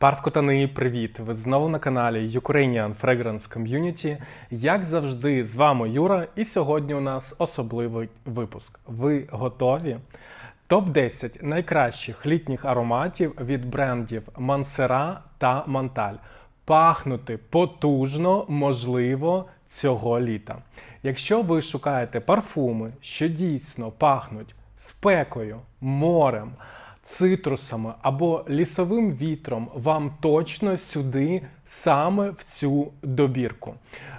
Парвкотани, привіт! Ви знову на каналі Ukrainian Fragrance Community. Як завжди, з вами Юра, і сьогодні у нас особливий випуск. Ви готові? Топ-10 найкращих літніх ароматів від брендів Мансера та Монталь. Пахнути потужно, можливо, цього літа. Якщо ви шукаєте парфуми, що дійсно пахнуть спекою, морем, цитрусами або лісовим вітром, вам точно сюди саме в цю добірку.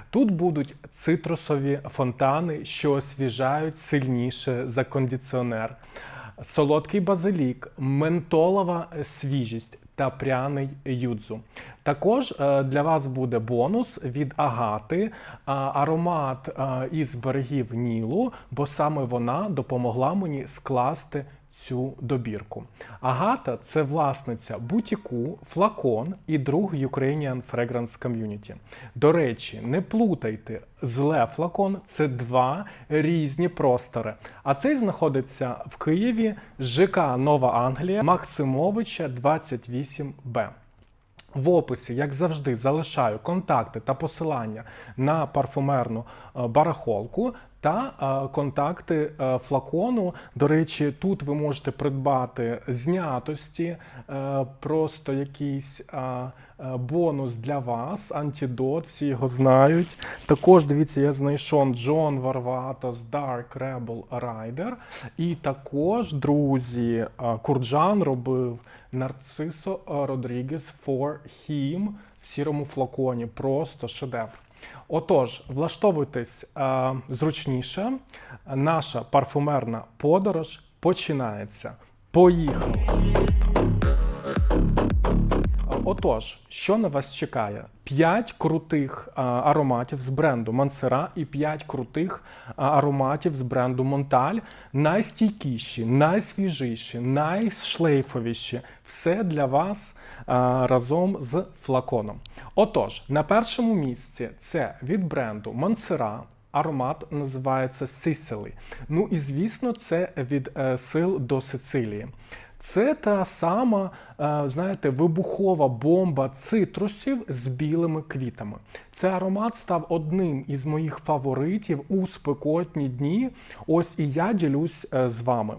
Тут будуть цитрусові фонтани, що освіжають сильніше за кондиціонер, солодкий базилік, ментолова свіжість та пряний юдзу. Також е, для вас буде бонус від агати, аромат е, із берегів Нілу, бо саме вона допомогла мені скласти цю добірку. Агата це власниця бутіку, флакон і друг Ukrainian Fragrance Community. До речі, не плутайте, зле флакон це два різні простори. А цей знаходиться в Києві, ЖК Нова Англія, Максимовича 28Б. В описі, як завжди, залишаю контакти та посилання на парфумерну е, барахолку та контакти е, флакону. До речі, тут ви можете придбати знятості, е, просто якийсь е, бонус для вас, антидот, всі його знають. Також дивіться, я знайшов Джон Варватос Dark Rebel Rider. І також, друзі, Курджан робив Нарцисо Родрігес for Him в сірому флаконі. Просто шедевр. Отож, влаштовуйтесь е, зручніше. Наша парфумерна подорож починається. Поїхали! Отож, що на вас чекає? 5 крутих ароматів з бренду Мансера і 5 крутих ароматів з бренду Монталь. Найстійкіші, найсвіжіші, найшлейфовіші. Все для вас а, разом з флаконом. Отож, на першому місці це від бренду Мансера. Аромат називається Sicily. Ну і звісно, це від е, сил до Сицилії. Це та сама, е, знаєте, вибухова бомба цитрусів з білими квітами. Цей аромат став одним із моїх фаворитів у спекотні дні. Ось і я ділюсь е, з вами.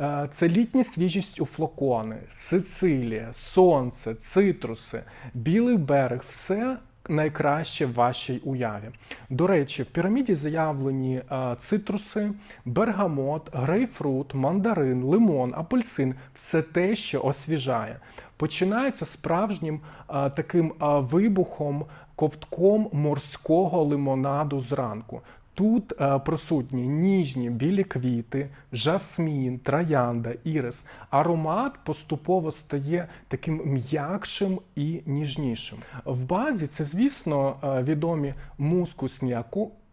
Е, Це літня свіжість у флакони, Сицилія, сонце, цитруси, білий берег все найкраще в вашій уяві. До речі, в піраміді заявлені е, цитруси, бергамот, грейпфрут, мандарин, лимон, апельсин все те, що освіжає. Починається справжнім е, таким е, вибухом, ковтком морського лимонаду зранку. Тут е, присутні ніжні білі квіти, жасмін, троянда, ірис. Аромат поступово стає таким м'якшим і ніжнішим. В базі це, звісно, е, відомі мускусні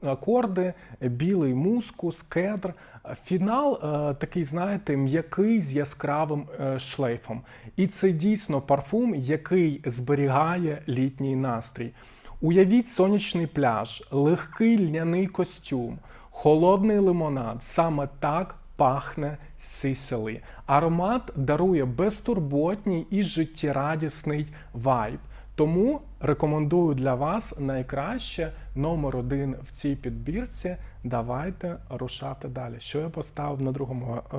акорди, білий мускус, кедр. Фінал е, такий, знаєте, м'який з яскравим шлейфом. І це дійсно парфум, який зберігає літній настрій. Уявіть сонячний пляж, легкий льняний костюм, холодний лимонад. Саме так пахне Сіселі. Аромат дарує безтурботній і життєрадісний вайб. Тому рекомендую для вас найкраще номер один в цій підбірці. Давайте рушати далі. Що я поставив на другому е,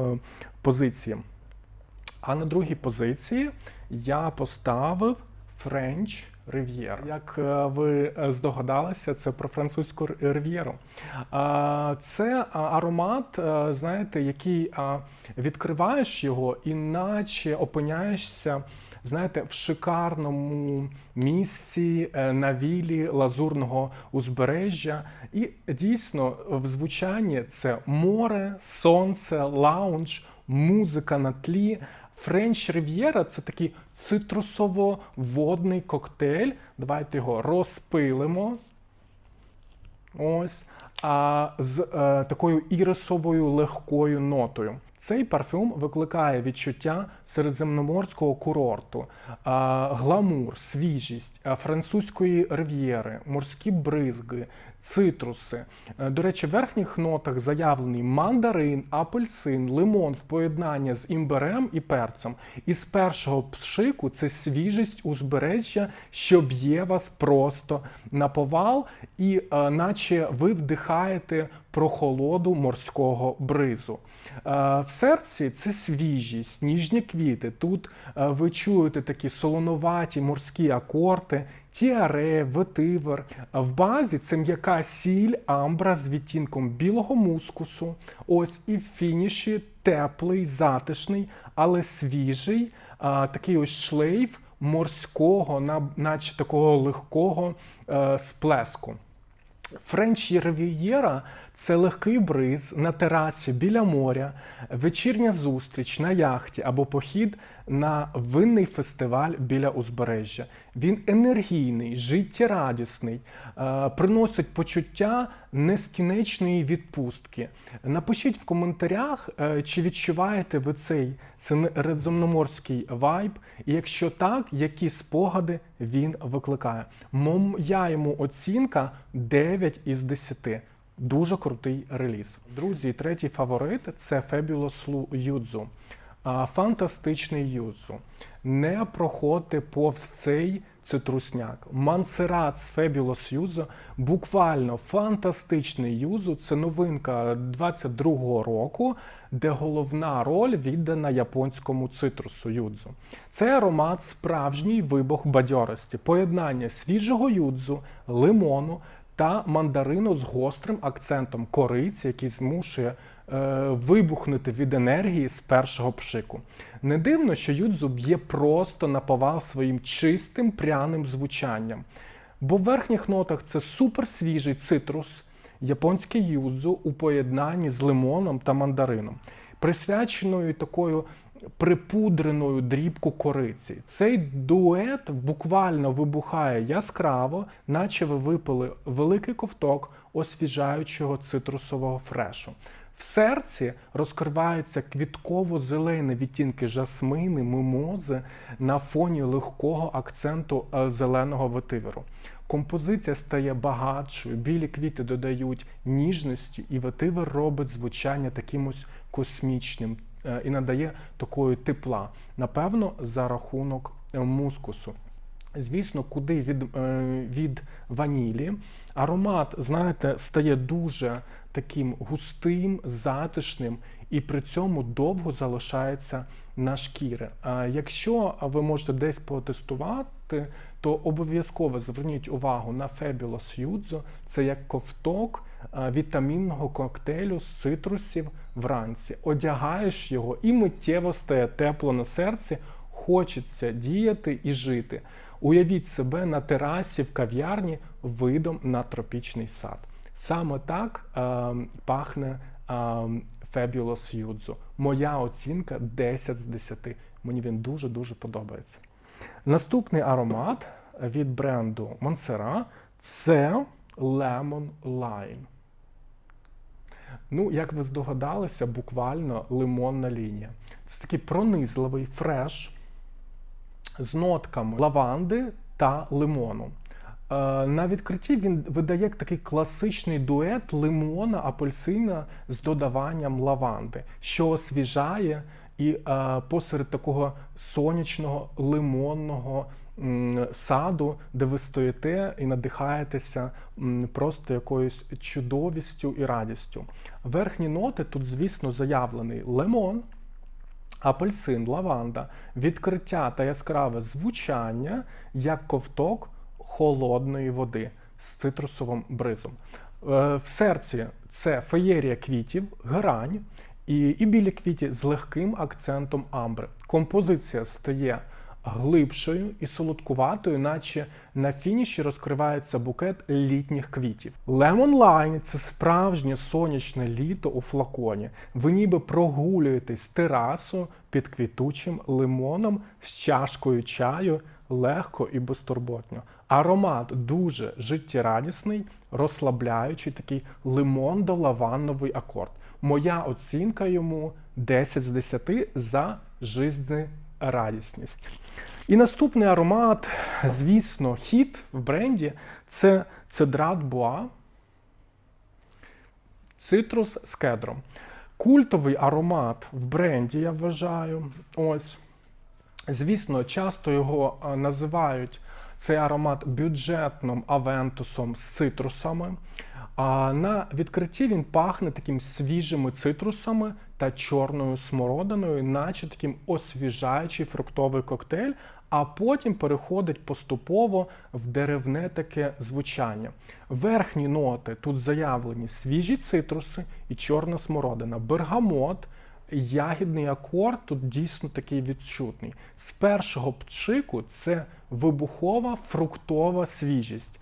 позиції? А на другій позиції я поставив French Riviera. Як е, ви е, здогадалися, це про французьку рив'єру. Це аромат, е, знаєте, який відкриваєш його, і наче опиняєшся. Знаєте, в шикарному місці на вілі лазурного узбережжя, і дійсно в звучанні це море, сонце, лаунж, музика на тлі. Френч Рив'єра це такий цитрусово-водний коктейль. Давайте його розпилимо. Ось. А з е, такою ірисовою легкою нотою. Цей парфюм викликає відчуття середземноморського курорту, гламур, свіжість, французької рив'єри, морські бризги, цитруси. Е, До речі, в верхніх нотах заявлений мандарин, апельсин, лимон в поєднанні з імбирем і перцем. І з першого пшику це свіжість узбережжя, що б'є вас просто на повал, і е, наче ви вдихаєте прохолоду морського бризу. Е, В серці це свіжість, ніжні квіти. Тут е, ви чуєте такі солоноваті морські акорди, тіаре, ветивер. В базі це м'яка сіль, амбра з відтінком білого мускусу. Ось і в фініші теплий, затишний, але свіжий, такий ось шлейф морського, наче такого легкого е, сплеску. Френч Рев'єра це легкий бриз на терасі біля моря, вечірня зустріч на яхті або похід на винний фестиваль біля узбережжя. Він енергійний, життєрадісний, е, приносить почуття нескінченної відпустки. Напишіть в коментарях, е, чи відчуваєте ви цей середземноморський вайб, і якщо так, які спогади він викликає. Моя йому оцінка 9 із 10. Дуже крутий реліз. Друзі, третій фаворит це Fabulous. А, Фантастичний юзу. Не проходьте повз цей цитрусняк. Мансерат з Fabulous Yuzu буквально фантастичний юзу. Це новинка 22-го року, де головна роль віддана японському цитрусу юдзу. Це аромат справжній вибух бадьорості, поєднання свіжого юдзу, лимону та мандарину з гострим акцентом кориці, який змушує вибухнути від енергії з першого пшику. Не дивно, що юдзу б'є просто на повал своїм чистим пряним звучанням. Бо в верхніх нотах це суперсвіжий цитрус, японський юдзу у поєднанні з лимоном та мандарином, присвяченою такою припудреною дрібку кориці. Цей дует буквально вибухає яскраво, наче ви випили великий ковток освіжаючого цитрусового фрешу. В серці розкриваються квітково-зелені відтінки жасмини, мимози на фоні легкого акценту е, зеленого ветиверу. Композиція стає багатшою, білі квіти додають ніжності, і ветивер робить звучання таким ось космічним е, і надає такої тепла. Напевно, за рахунок е, мускусу. Звісно, куди від, від ванілі. Аромат, знаєте, стає дуже таким густим, затишним і при цьому довго залишається на шкіри. А якщо ви можете десь потестувати, то обов'язково зверніть увагу на Fabulous Yuzu. Це як ковток вітамінного коктейлю з цитрусів вранці. Одягаєш його і миттєво стає тепло на серці, хочеться діяти і жити. Уявіть себе на терасі в кав'ярні видом на тропічний сад. Саме так е, пахне е, Fabulous Yuzu. Моя оцінка 10 з 10. Мені він дуже-дуже подобається. Наступний аромат від бренду Montserrat – це Lemon Lime. Ну, як ви здогадалися, буквально лимонна лінія. Це такий пронизливий фреш з нотками лаванди та лимону. На відкритті він видає такий класичний дует лимона, апельсина з додаванням лаванди, що освіжає і посеред такого сонячного лимонного саду, де ви стоїте і надихаєтеся просто якоюсь чудовістю і радістю. Верхні ноти тут, звісно, заявлений лимон. Апельсин, лаванда, відкриття та яскраве звучання як ковток холодної води з цитрусовим бризом. Е, В серці це феєрія квітів, грань і, і білі квіті з легким акцентом амбри. Композиція стає глибшою і солодкуватою, наче на фініші розкривається букет літніх квітів. Lemon Lime – це справжнє сонячне літо у флаконі. Ви ніби прогулюєтесь терасу під квітучим лимоном з чашкою чаю, легко і безтурботно. Аромат дуже життєрадісний, розслабляючий, такий лимондо-лавановий акорд. Моя оцінка йому 10 з 10 за жизнерадісність. І наступний аромат, звісно, хіт в бренді це цедрат Буа. Цитрус з кедром. Культовий аромат в бренді, я вважаю. Ось. Звісно, часто його називають цей аромат бюджетним авентусом з цитрусами. А на відкритті він пахне таким свіжими цитрусами та чорною смородиною, наче таким освіжаючий фруктовий коктейль, а потім переходить поступово в деревне таке звучання. Верхні ноти тут заявлені свіжі цитруси і чорна смородина, бергамот. Ягідний акорд тут дійсно такий відчутний. З першого пчику це вибухова фруктова свіжість.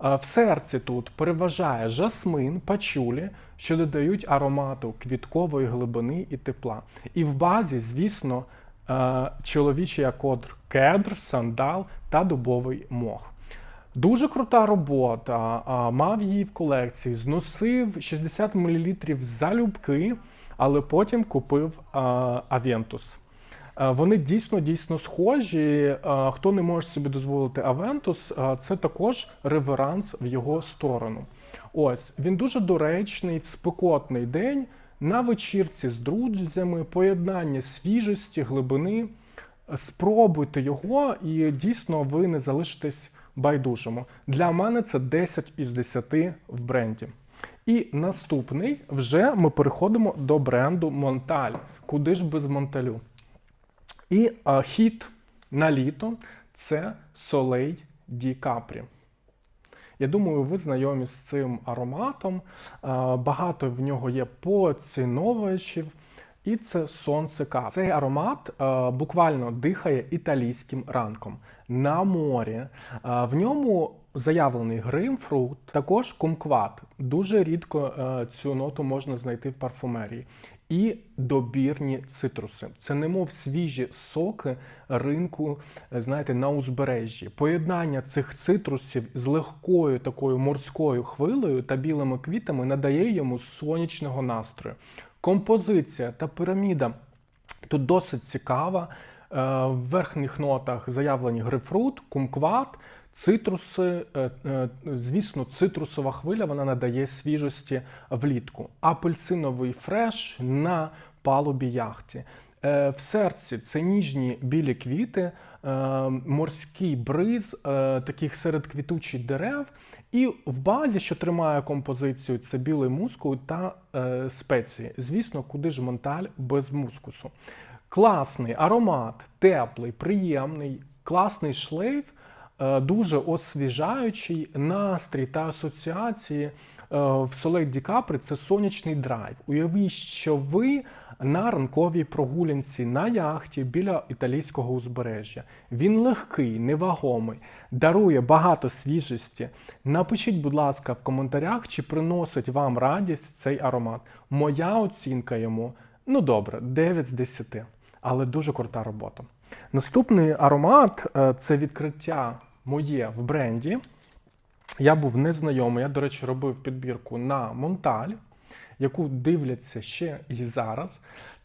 В серці тут переважає жасмин, пачулі, що додають аромату квіткової глибини і тепла. І в базі, звісно, чоловічий акорд кедр, сандал та дубовий мох. Дуже крута робота. Мав її в колекції, зносив 60 мл залюбки, але потім купив Авентус. Вони дійсно дійсно схожі. Хто не може собі дозволити Авентус, це також реверанс в його сторону. Ось він дуже доречний в спекотний день на вечірці з друзями, поєднання свіжості, глибини. Спробуйте його, і дійсно ви не залишитесь байдужими. Для мене це 10 із 10 в бренді. І наступний вже ми переходимо до бренду Монталь. Куди ж без Монталю? І а, хіт на літо це Soleil Ді Капрі. Я думаю, ви знайомі з цим ароматом. А, Багато в нього є поціновувачів. І це сонце кап. Цей аромат е, буквально дихає італійським ранком на морі. Е, в ньому заявлений грейпфрут, також кумкват. Дуже рідко е, цю ноту можна знайти в парфумерії. І добірні цитруси. Це немов свіжі соки ринку, е, знаєте, на узбережжі. Поєднання цих цитрусів з легкою такою морською хвилею та білими квітами надає йому сонячного настрою. Композиція та піраміда тут досить цікава. Е, В верхніх нотах заявлені грейпфрут, кумкват, цитруси. Е, е, Звісно, цитрусова хвиля вона надає свіжості влітку. Апельсиновий фреш на палубі яхті. Е, В серці це ніжні білі квіти, морський бриз, таких серед квітучих дерев. І в базі, що тримає композицію, це білий мускул та спеції. Звісно, куди ж монталь без мускусу. Класний аромат, теплий, приємний, класний шлейф, дуже освіжаючий настрій та асоціації. Е, в Soleil Ді Капри це сонячний драйв. Уявіть, що ви на ранковій прогулянці на яхті біля італійського узбережжя. Він легкий, невагомий, дарує багато свіжості. Напишіть, будь ласка, в коментарях, чи приносить вам радість цей аромат. Моя оцінка йому ну добре, 9 з 10, але дуже крута робота. Наступний аромат е, це відкриття моє в бренді. Я був незнайомий. Я, до речі, робив підбірку на Монталь, яку дивляться ще і зараз.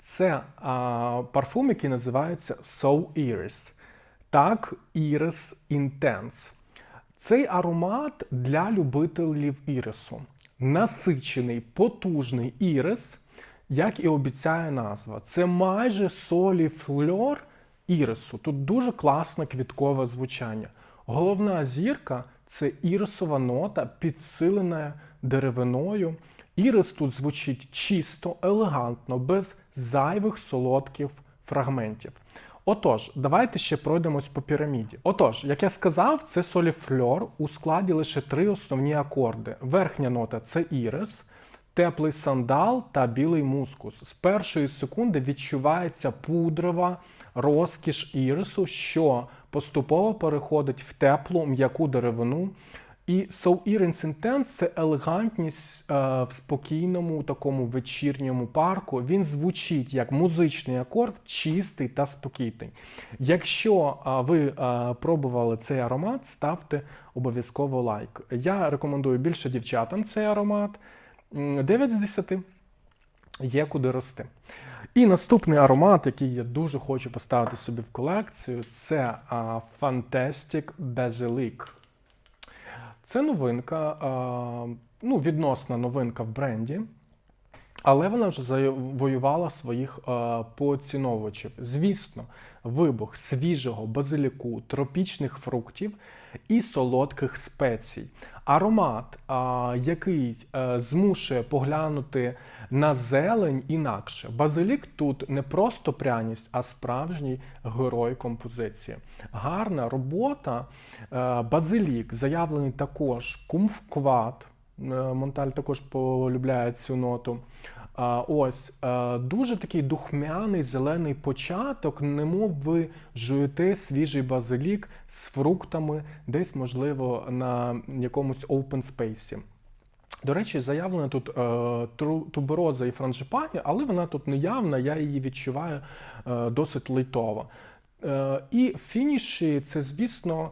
Це а, парфум, який називається So Iris. Так, Iris Intense. Цей аромат для любителів ірису. Насичений, потужний ірис, як і обіцяє назва. Це майже солі фльор ірису. Тут дуже класне квіткове звучання. Головна зірка це ірисова нота, підсилена деревиною. Ірис тут звучить чисто, елегантно, без зайвих солодких фрагментів. Отож, давайте ще пройдемось по піраміді. Отож, як я сказав, це соліфльор у складі лише три основні акорди. Верхня нота це ірис, теплий сандал та білий мускус. З першої секунди відчувається пудрова розкіш ірису, що поступово переходить в теплу м'яку деревину. І So Iris Intense – це елегантність е, в спокійному такому вечірньому парку. Він звучить як музичний акорд, чистий та спокійний. Якщо е, ви е, пробували цей аромат, ставте обов'язково лайк. Я рекомендую більше дівчатам цей аромат. М, 9 з 10. є куди рости. І наступний аромат, який я дуже хочу поставити собі в колекцію, це Fantastic Basilic. Це новинка, ну, відносна новинка в бренді. Але вона вже завоювала своїх е, поціновувачів. Звісно, вибух свіжого базиліку, тропічних фруктів і солодких спецій. Аромат, який е, змушує поглянути на зелень інакше. Базилік тут не просто пряність, а справжній герой композиції. Гарна робота. Е, базилік заявлений також кумфкват. Е, Монталь також полюбляє цю ноту. Ось е, дуже такий духмяний зелений початок, немов ви жуєте свіжий базилік з фруктами, десь, можливо, на якомусь open space. До речі, заявлена тут е, тубероза і франжипані, але вона тут не явна, я її відчуваю е, досить лейтово. Е, і фініші це, звісно, е,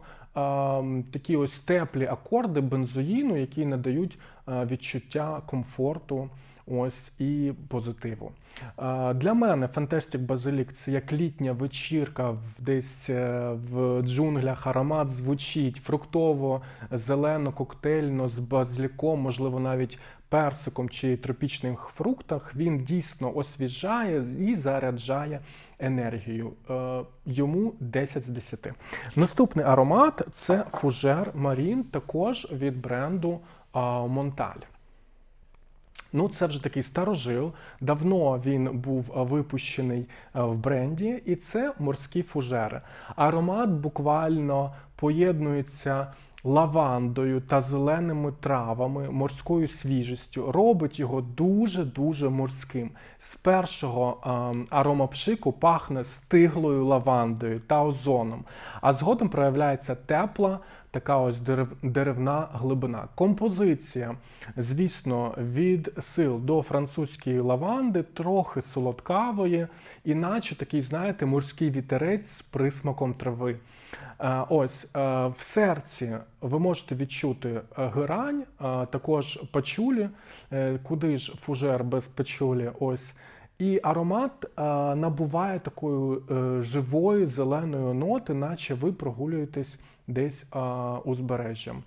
такі ось теплі акорди бензоїну, які надають е, відчуття комфорту ось і позитиву. Для мене Fantastic Basilic це як літня вечірка десь е, в джунглях. Аромат звучить фруктово, зелено, коктейльно з базиліком, можливо, навіть персиком чи тропічних фруктах. Він дійсно освіжає і заряджає енергію. Е, Йому 10 з 10. Наступний аромат це Фужер Марін, також від бренду Монталь. Ну, це вже такий старожил. Давно він був е, випущений е, в бренді, і це морські фужери. Аромат буквально поєднується лавандою та зеленими травами, морською свіжістю, робить його дуже-дуже морським. З першого е, аромапшику пахне стиглою лавандою та озоном, а згодом проявляється тепла. Така ось дерев, деревна глибина. Композиція, звісно, від сил до французької лаванди, трохи солодкавої, іначе такий, знаєте, морський вітерець з присмаком трави. Е, Ось е, в серці ви можете відчути е, герань, також пачулі, куди ж фужер без пачулі. Ось. І аромат набуває такої живої зеленої ноти, наче ви прогулюєтесь десь узбережжям.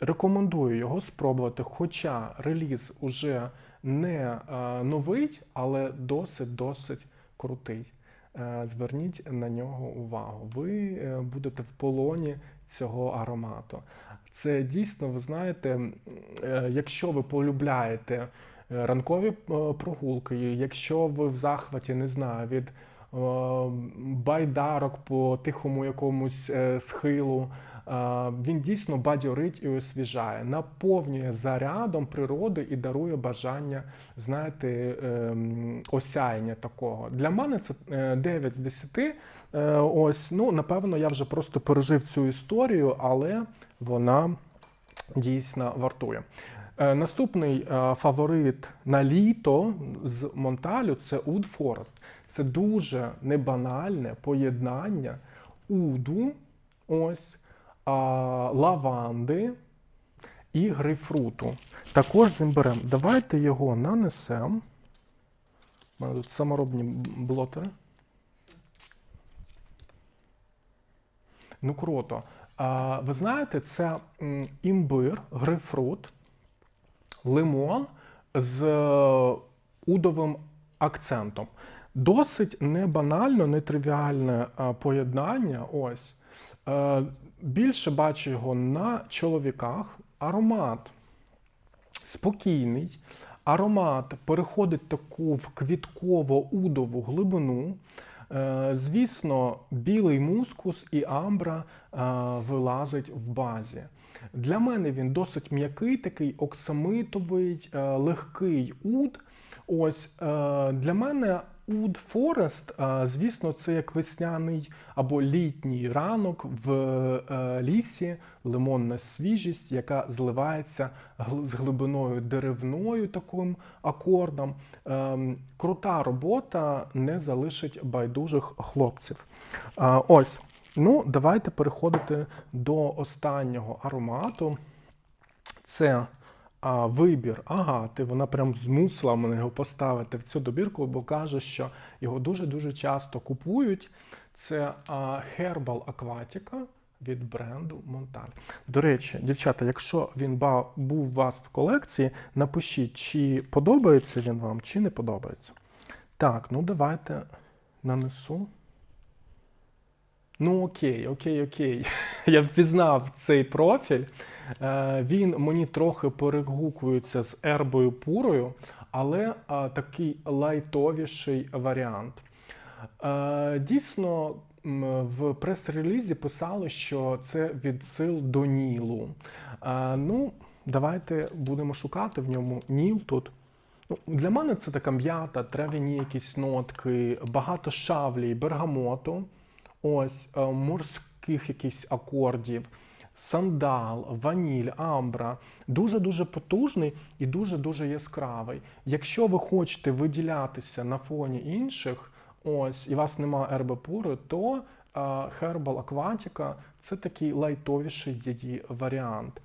Рекомендую його спробувати, хоча реліз уже не новий, але досить-досить крутий. Е, Зверніть на нього увагу. Ви е, будете в полоні цього аромату. Це дійсно, ви знаєте, е, якщо ви полюбляєте ранкові прогулки, якщо ви в захваті, не знаю, від байдарок по тихому якомусь е, схилу, е, він дійсно бадьорить і освіжає, наповнює зарядом природи і дарує бажання, знаєте, ем, осяяння такого. Для мене це е, 9 з 10. Е, Ось, ну, напевно, я вже просто пережив цю історію, але вона дійсно вартує. Е, Наступний е, фаворит на літо з Монталю це Oud Forest. Це дуже небанальне поєднання уду, ось, лаванди і грейпфруту. Також з імбирем. Давайте його нанесемо. У мене тут саморобні блотери. Ну, круто. Ви знаєте, це імбир, грейпфрут, лимон з е, удовим акцентом. Досить не банально, не тривіальне е, поєднання. Ось. Е, Більше бачу його на чоловіках. Аромат спокійний. Аромат переходить таку в квітково-удову глибину. Звісно, білий мускус і амбра вилазить в базі. Для мене він досить м'який, такий оксамитовий, е, легкий уд. Ось е, для мене уд Форест, е, звісно, це як весняний або літній ранок в лісі, лимонна свіжість, яка зливається з глибиною деревною таким акордом. Ем, Крута робота не залишить байдужих хлопців. Ось. Ну, давайте переходити до останнього аромату. Це а, вибір агати. Вона прям змусила мене його поставити в цю добірку, бо каже, що його дуже-дуже часто купують. Це а, Herbal Aquatica від бренду Монталь. До речі, дівчата, якщо він був у вас в колекції, напишіть, чи подобається він вам, чи не подобається. Так, ну давайте нанесу. Ну окей, окей, окей. Я впізнав цей профіль. Е, Він мені трохи перегукується з ербою пурою, але такий лайтовіший варіант. Е, Дійсно, в прес-релізі писали, що це відсил до Нілу. Е, Ну, давайте будемо шукати в ньому Ніл тут. Ну, для мене це така м'ята, трав'яні якісь нотки, багато шавлі, бергамоту, ось е, морських якихось акордів, сандал, ваніль, амбра. Дуже-дуже потужний і дуже-дуже яскравий. Якщо ви хочете виділятися на фоні інших, ось і вас немає ербепури, то е, Herbal Aquatica це такий лайтовіший її варіант.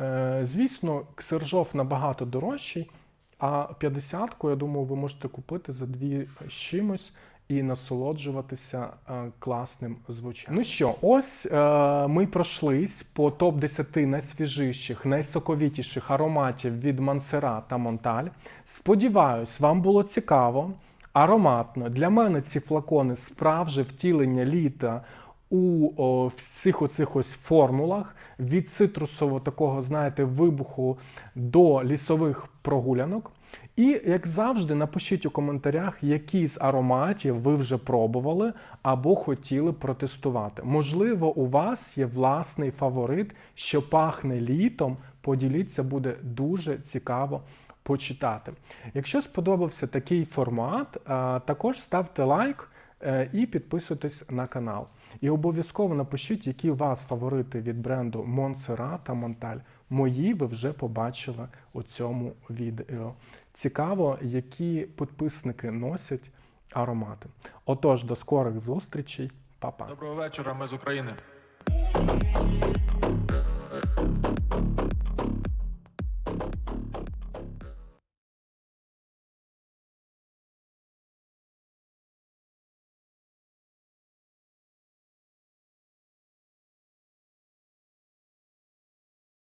Е, Звісно, ксержов набагато дорожчий, а 50-ку, я думаю, ви можете купити за дві з чимось і насолоджуватися е, класним звучанням. Ну що, ось е, ми пройшлись по топ-10 найсвіжіших, найсоковітіших ароматів від Мансера та Монталь. Сподіваюсь, вам було цікаво, ароматно. Для мене ці флакони справжнє втілення літа у о, цих оцих ось формулах від цитрусового такого, знаєте, вибуху до лісових прогулянок. І, як завжди, напишіть у коментарях, які з ароматів ви вже пробували або хотіли протестувати. Можливо, у вас є власний фаворит, що пахне літом. Поділіться, буде дуже цікаво почитати. Якщо сподобався такий формат, також ставте лайк е, і підписуйтесь на канал. І обов'язково напишіть, які у вас фаворити від бренду Монсера та Монталь. Мої ви вже побачили у цьому відео. Цікаво, які підписники носять аромати. Отож, до скорих зустрічей, Па-па. Доброго вечора, ми з України.